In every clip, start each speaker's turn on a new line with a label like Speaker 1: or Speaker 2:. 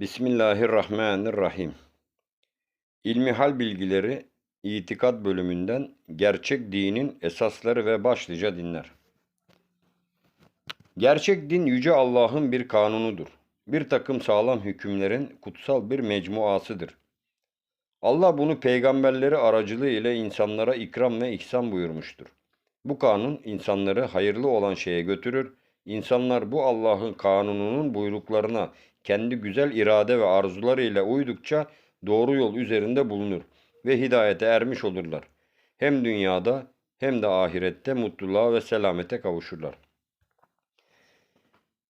Speaker 1: Bismillahirrahmanirrahim. İlmihal bilgileri itikat bölümünden gerçek dinin esasları ve başlıca dinler. Gerçek din yüce Allah'ın bir kanunudur. Bir takım sağlam hükümlerin kutsal bir mecmuasıdır. Allah bunu peygamberleri aracılığı ile insanlara ikram ve ihsan buyurmuştur. Bu kanun insanları hayırlı olan şeye götürür. İnsanlar bu Allah'ın kanununun buyruklarına kendi güzel irade ve arzuları ile uydukça doğru yol üzerinde bulunur ve hidayete ermiş olurlar. Hem dünyada hem de ahirette mutluluğa ve selamete kavuşurlar.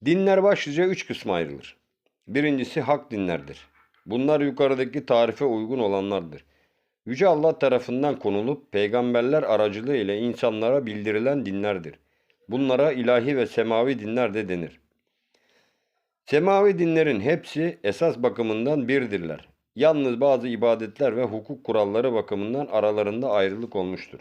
Speaker 1: Dinler başlıca üç kısma ayrılır. Birincisi hak dinlerdir. Bunlar yukarıdaki tarife uygun olanlardır. Yüce Allah tarafından konulup peygamberler aracılığı ile insanlara bildirilen dinlerdir. Bunlara ilahi ve semavi dinler de denir. Semavi dinlerin hepsi esas bakımından birdirler. Yalnız bazı ibadetler ve hukuk kuralları bakımından aralarında ayrılık olmuştur.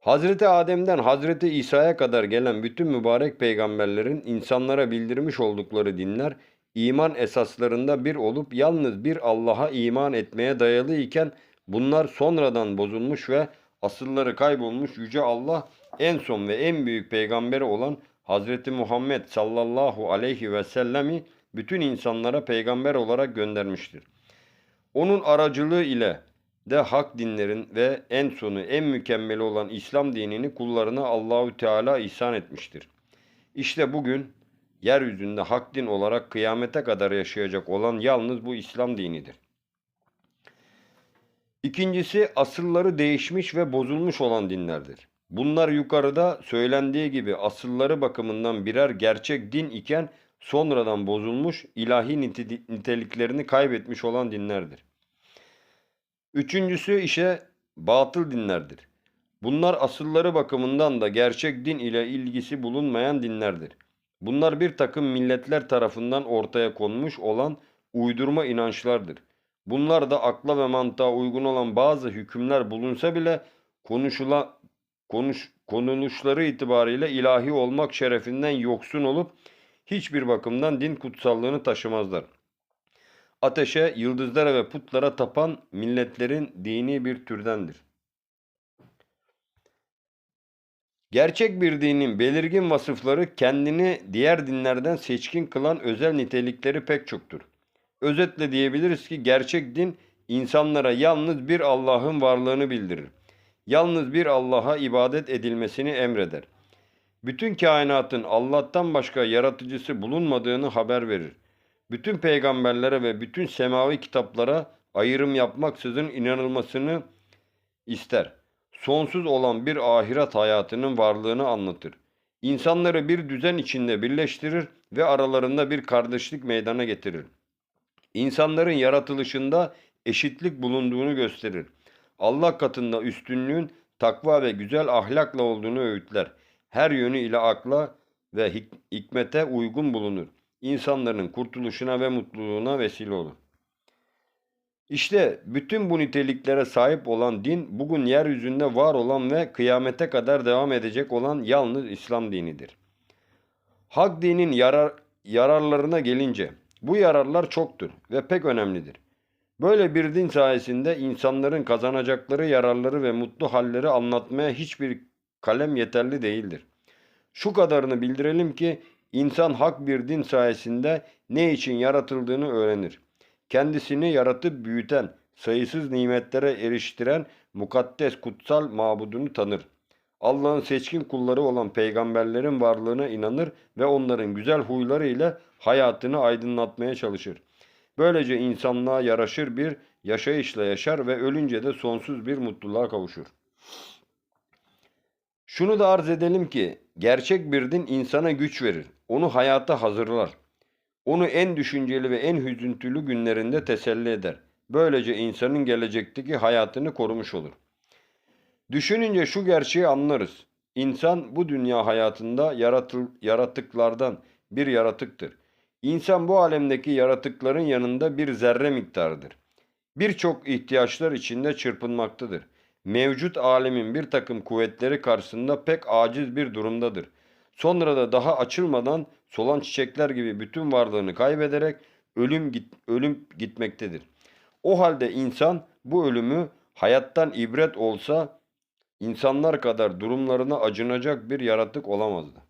Speaker 1: Hazreti Adem'den Hazreti İsa'ya kadar gelen bütün mübarek peygamberlerin insanlara bildirmiş oldukları dinler iman esaslarında bir olup yalnız bir Allah'a iman etmeye dayalı iken bunlar sonradan bozulmuş ve asılları kaybolmuş yüce Allah en son ve en büyük peygamberi olan Hazreti Muhammed sallallahu aleyhi ve sellemi bütün insanlara peygamber olarak göndermiştir. Onun aracılığı ile de hak dinlerin ve en sonu en mükemmeli olan İslam dinini kullarına Allahü Teala ihsan etmiştir. İşte bugün yeryüzünde hak din olarak kıyamete kadar yaşayacak olan yalnız bu İslam dinidir. İkincisi asılları değişmiş ve bozulmuş olan dinlerdir. Bunlar yukarıda söylendiği gibi asılları bakımından birer gerçek din iken sonradan bozulmuş, ilahi niteliklerini kaybetmiş olan dinlerdir. Üçüncüsü ise batıl dinlerdir. Bunlar asılları bakımından da gerçek din ile ilgisi bulunmayan dinlerdir. Bunlar bir takım milletler tarafından ortaya konmuş olan uydurma inançlardır. Bunlar da akla ve mantığa uygun olan bazı hükümler bulunsa bile konuşula, konuş, konuluşları itibariyle ilahi olmak şerefinden yoksun olup hiçbir bakımdan din kutsallığını taşımazlar. Ateşe, yıldızlara ve putlara tapan milletlerin dini bir türdendir. Gerçek bir dinin belirgin vasıfları kendini diğer dinlerden seçkin kılan özel nitelikleri pek çoktur. Özetle diyebiliriz ki gerçek din insanlara yalnız bir Allah'ın varlığını bildirir. Yalnız bir Allah'a ibadet edilmesini emreder. Bütün kainatın Allah'tan başka yaratıcısı bulunmadığını haber verir. Bütün peygamberlere ve bütün semavi kitaplara ayrım yapmaksızın inanılmasını ister. Sonsuz olan bir ahiret hayatının varlığını anlatır. İnsanları bir düzen içinde birleştirir ve aralarında bir kardeşlik meydana getirir. İnsanların yaratılışında eşitlik bulunduğunu gösterir. Allah katında üstünlüğün takva ve güzel ahlakla olduğunu öğütler. Her yönü ile akla ve hik hikmete uygun bulunur. İnsanların kurtuluşuna ve mutluluğuna vesile olur. İşte bütün bu niteliklere sahip olan din bugün yeryüzünde var olan ve kıyamete kadar devam edecek olan yalnız İslam dinidir. Hak dinin yarar, yararlarına gelince bu yararlar çoktur ve pek önemlidir. Böyle bir din sayesinde insanların kazanacakları yararları ve mutlu halleri anlatmaya hiçbir kalem yeterli değildir. Şu kadarını bildirelim ki insan hak bir din sayesinde ne için yaratıldığını öğrenir. Kendisini yaratıp büyüten, sayısız nimetlere eriştiren mukaddes kutsal mabudunu tanır. Allah'ın seçkin kulları olan peygamberlerin varlığına inanır ve onların güzel huyları ile hayatını aydınlatmaya çalışır. Böylece insanlığa yaraşır bir yaşayışla yaşar ve ölünce de sonsuz bir mutluluğa kavuşur. Şunu da arz edelim ki gerçek bir din insana güç verir. Onu hayata hazırlar. Onu en düşünceli ve en hüzüntülü günlerinde teselli eder. Böylece insanın gelecekteki hayatını korumuş olur. Düşününce şu gerçeği anlarız. İnsan bu dünya hayatında yaratıklardan bir yaratıktır. İnsan bu alemdeki yaratıkların yanında bir zerre miktarıdır. Birçok ihtiyaçlar içinde çırpınmaktadır. Mevcut alemin bir takım kuvvetleri karşısında pek aciz bir durumdadır. Sonra da daha açılmadan solan çiçekler gibi bütün varlığını kaybederek ölüm git, ölüm gitmektedir. O halde insan bu ölümü hayattan ibret olsa insanlar kadar durumlarına acınacak bir yaratık olamazdı.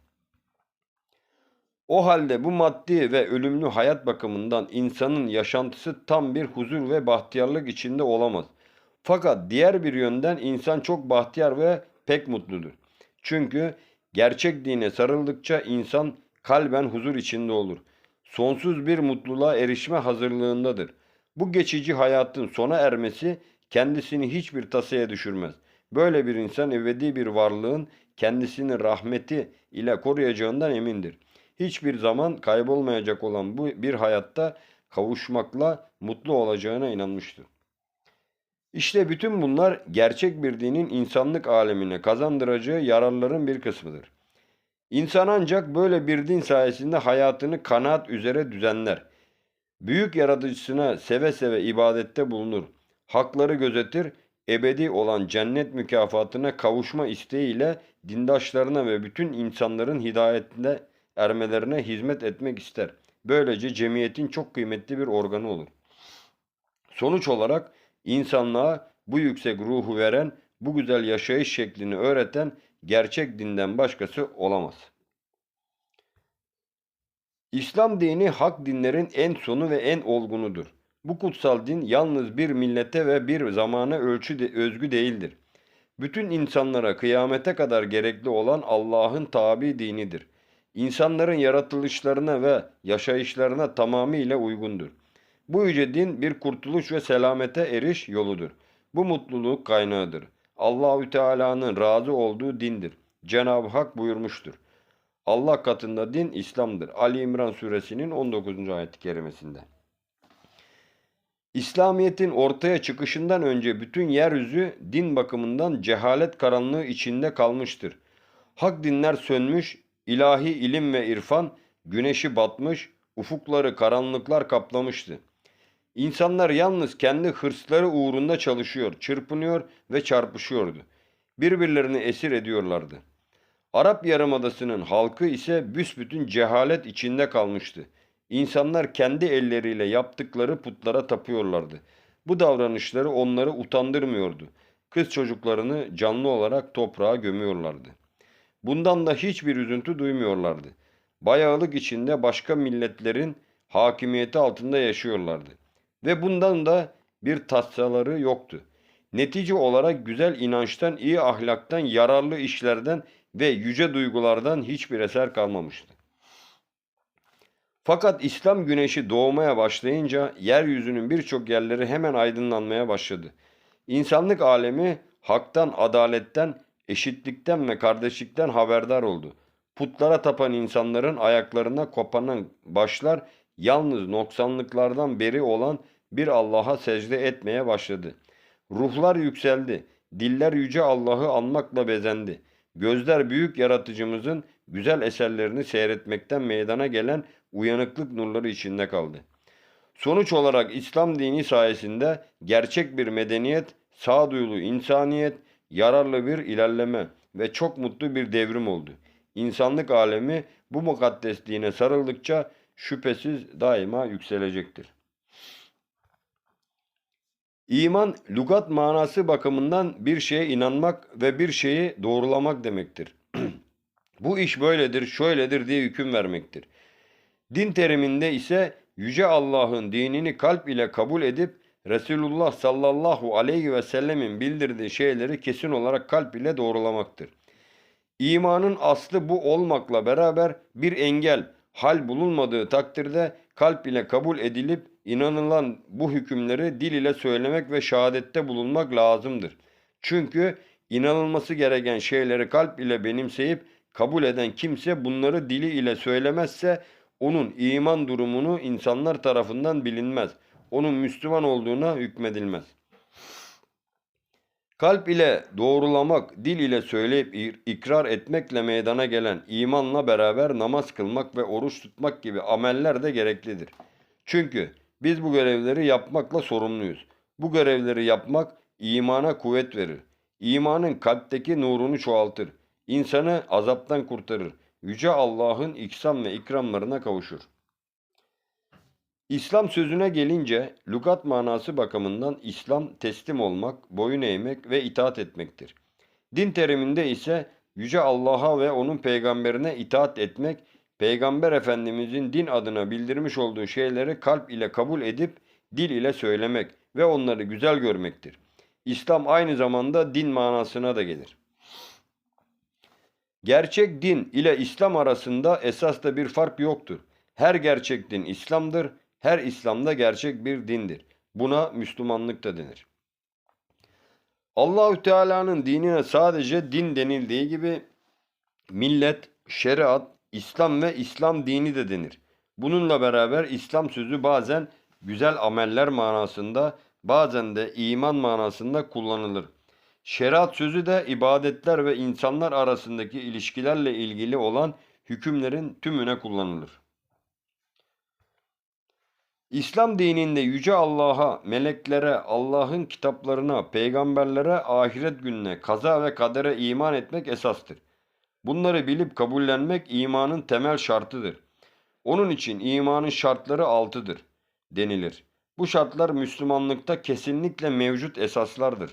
Speaker 1: O halde bu maddi ve ölümlü hayat bakımından insanın yaşantısı tam bir huzur ve bahtiyarlık içinde olamaz. Fakat diğer bir yönden insan çok bahtiyar ve pek mutludur. Çünkü gerçek dine sarıldıkça insan kalben huzur içinde olur. Sonsuz bir mutluluğa erişme hazırlığındadır. Bu geçici hayatın sona ermesi kendisini hiçbir tasaya düşürmez. Böyle bir insan ebedi bir varlığın kendisini rahmeti ile koruyacağından emindir. Hiçbir zaman kaybolmayacak olan bu bir hayatta kavuşmakla mutlu olacağına inanmıştır. İşte bütün bunlar gerçek bir dinin insanlık alemine kazandıracağı yararların bir kısmıdır. İnsan ancak böyle bir din sayesinde hayatını kanaat üzere düzenler. Büyük yaratıcısına seve seve ibadette bulunur. Hakları gözetir, ebedi olan cennet mükafatına kavuşma isteğiyle dindaşlarına ve bütün insanların hidayetine ermelerine hizmet etmek ister. Böylece cemiyetin çok kıymetli bir organı olur. Sonuç olarak insanlığa bu yüksek ruhu veren, bu güzel yaşayış şeklini öğreten gerçek dinden başkası olamaz. İslam dini hak dinlerin en sonu ve en olgunudur. Bu kutsal din yalnız bir millete ve bir zamana ölçü de, özgü değildir. Bütün insanlara kıyamete kadar gerekli olan Allah'ın tabi dinidir. İnsanların yaratılışlarına ve yaşayışlarına tamamıyla uygundur. Bu yüce din bir kurtuluş ve selamete eriş yoludur. Bu mutluluk kaynağıdır. Allahü Teala'nın razı olduğu dindir. Cenab-ı Hak buyurmuştur. Allah katında din İslam'dır. Ali İmran suresinin 19. ayet-i kerimesinde. İslamiyet'in ortaya çıkışından önce bütün yeryüzü din bakımından cehalet karanlığı içinde kalmıştır. Hak dinler sönmüş, ilahi ilim ve irfan güneşi batmış, ufukları karanlıklar kaplamıştı. İnsanlar yalnız kendi hırsları uğrunda çalışıyor, çırpınıyor ve çarpışıyordu. Birbirlerini esir ediyorlardı. Arap Yarımadası'nın halkı ise büsbütün cehalet içinde kalmıştı. İnsanlar kendi elleriyle yaptıkları putlara tapıyorlardı. Bu davranışları onları utandırmıyordu. Kız çocuklarını canlı olarak toprağa gömüyorlardı. Bundan da hiçbir üzüntü duymuyorlardı. Bayağılık içinde başka milletlerin hakimiyeti altında yaşıyorlardı. Ve bundan da bir tassaları yoktu. Netice olarak güzel inançtan, iyi ahlaktan, yararlı işlerden ve yüce duygulardan hiçbir eser kalmamıştı. Fakat İslam güneşi doğmaya başlayınca yeryüzünün birçok yerleri hemen aydınlanmaya başladı. İnsanlık alemi haktan, adaletten, eşitlikten ve kardeşlikten haberdar oldu. Putlara tapan insanların ayaklarına kopanan başlar yalnız noksanlıklardan beri olan bir Allah'a secde etmeye başladı. Ruhlar yükseldi. Diller yüce Allah'ı anmakla bezendi. Gözler büyük yaratıcımızın güzel eserlerini seyretmekten meydana gelen uyanıklık nurları içinde kaldı. Sonuç olarak İslam dini sayesinde gerçek bir medeniyet, sağduyulu insaniyet, yararlı bir ilerleme ve çok mutlu bir devrim oldu. İnsanlık alemi bu mukaddes dine sarıldıkça şüphesiz daima yükselecektir. İman, lügat manası bakımından bir şeye inanmak ve bir şeyi doğrulamak demektir. Bu iş böyledir, şöyledir diye hüküm vermektir. Din teriminde ise Yüce Allah'ın dinini kalp ile kabul edip Resulullah sallallahu aleyhi ve sellemin bildirdiği şeyleri kesin olarak kalp ile doğrulamaktır. İmanın aslı bu olmakla beraber bir engel, hal bulunmadığı takdirde kalp ile kabul edilip inanılan bu hükümleri dil ile söylemek ve şehadette bulunmak lazımdır. Çünkü inanılması gereken şeyleri kalp ile benimseyip kabul eden kimse bunları dili ile söylemezse onun iman durumunu insanlar tarafından bilinmez. Onun Müslüman olduğuna hükmedilmez. Kalp ile doğrulamak, dil ile söyleyip ikrar etmekle meydana gelen imanla beraber namaz kılmak ve oruç tutmak gibi ameller de gereklidir. Çünkü biz bu görevleri yapmakla sorumluyuz. Bu görevleri yapmak imana kuvvet verir. İmanın kalpteki nurunu çoğaltır. İnsanı azaptan kurtarır. Yüce Allah'ın ikram ve ikramlarına kavuşur. İslam sözüne gelince lügat manası bakımından İslam teslim olmak, boyun eğmek ve itaat etmektir. Din teriminde ise Yüce Allah'a ve onun peygamberine itaat etmek, Peygamber Efendimizin din adına bildirmiş olduğu şeyleri kalp ile kabul edip dil ile söylemek ve onları güzel görmektir. İslam aynı zamanda din manasına da gelir. Gerçek din ile İslam arasında esas da bir fark yoktur. Her gerçek din İslam'dır, her İslam da gerçek bir dindir. Buna Müslümanlık da denir. Allahü Teala'nın dinine sadece din denildiği gibi millet, şeriat, İslam ve İslam dini de denir. Bununla beraber İslam sözü bazen güzel ameller manasında, bazen de iman manasında kullanılır. Şeriat sözü de ibadetler ve insanlar arasındaki ilişkilerle ilgili olan hükümlerin tümüne kullanılır. İslam dininde yüce Allah'a, meleklere, Allah'ın kitaplarına, peygamberlere, ahiret gününe, kaza ve kadere iman etmek esastır. Bunları bilip kabullenmek imanın temel şartıdır. Onun için imanın şartları altıdır denilir. Bu şartlar Müslümanlıkta kesinlikle mevcut esaslardır.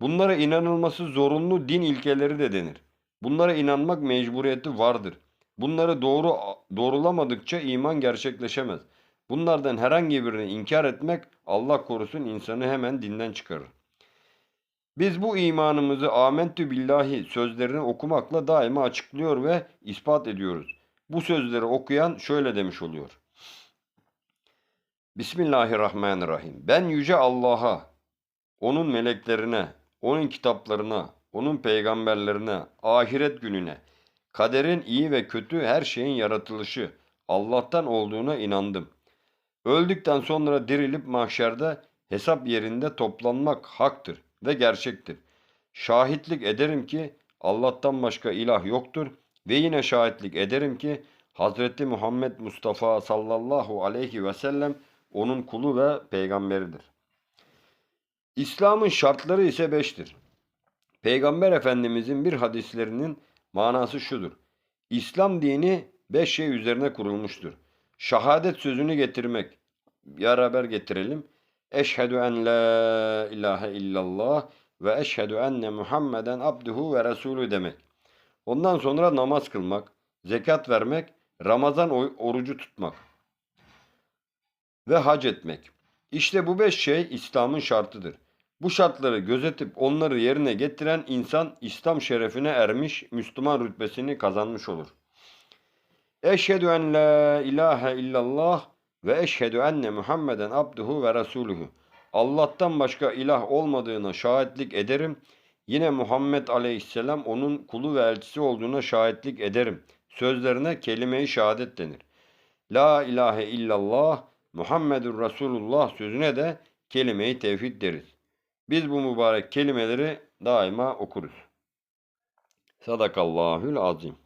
Speaker 1: Bunlara inanılması zorunlu din ilkeleri de denir. Bunlara inanmak mecburiyeti vardır. Bunları doğru doğrulamadıkça iman gerçekleşemez. Bunlardan herhangi birini inkar etmek Allah korusun insanı hemen dinden çıkarır. Biz bu imanımızı amentü billahi sözlerini okumakla daima açıklıyor ve ispat ediyoruz. Bu sözleri okuyan şöyle demiş oluyor. Bismillahirrahmanirrahim. Ben yüce Allah'a, onun meleklerine, onun kitaplarına, onun peygamberlerine, ahiret gününe, kaderin iyi ve kötü her şeyin yaratılışı Allah'tan olduğuna inandım. Öldükten sonra dirilip mahşerde hesap yerinde toplanmak haktır ve gerçektir. Şahitlik ederim ki Allah'tan başka ilah yoktur ve yine şahitlik ederim ki Hazreti Muhammed Mustafa sallallahu aleyhi ve sellem onun kulu ve peygamberidir. İslam'ın şartları ise beştir. Peygamber Efendimizin bir hadislerinin manası şudur. İslam dini beş şey üzerine kurulmuştur. Şahadet sözünü getirmek. Beraber getirelim. Eşhedü en la ilahe illallah ve eşhedü enne Muhammeden abduhu ve resulü demek. Ondan sonra namaz kılmak, zekat vermek, Ramazan orucu tutmak ve hac etmek. İşte bu beş şey İslam'ın şartıdır. Bu şartları gözetip onları yerine getiren insan İslam şerefine ermiş, Müslüman rütbesini kazanmış olur. Eşhedü en la ilahe illallah ve eşhedü enne Muhammeden abduhu ve resuluhu. Allah'tan başka ilah olmadığına şahitlik ederim. Yine Muhammed aleyhisselam onun kulu ve elçisi olduğuna şahitlik ederim. Sözlerine kelime-i şehadet denir. La ilahe illallah Muhammedur Resulullah sözüne de kelime-i tevhid deriz. Biz bu mübarek kelimeleri daima okuruz. Sadakallahül azim.